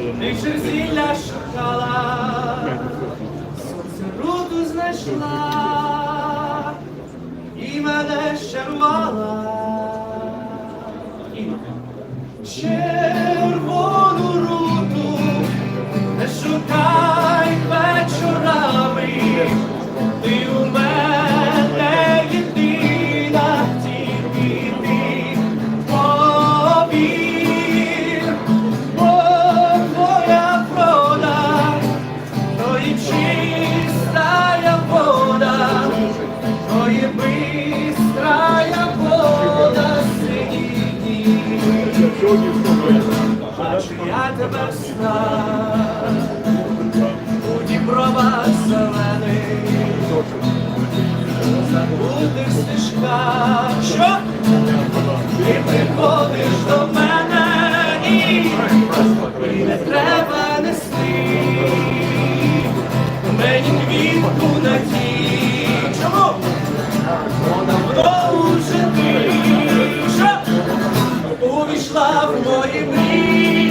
Через зілля шукала, сонце руду знайшла і мене щарувала. То і чистая вода, то і бистрая вода синій. Бачу я тебе в снах, у дібровах зелених, забутих стежках, що увійшла в мої мрії.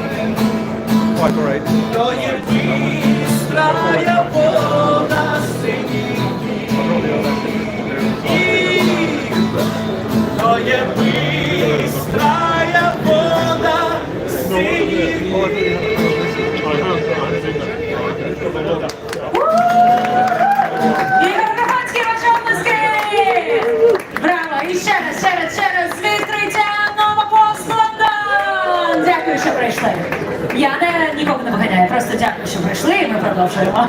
врода, то є вода, all. То є вода синій. То є бистрая вода синій. Ігор Коханський, ваші оплески! Браво! І ще раз, ще раз, ще раз з відкриттям Новопост Дякую, що прийшли. Я не, нікого не виганяю, просто дякую, що прийшли, і ми продовжуємо.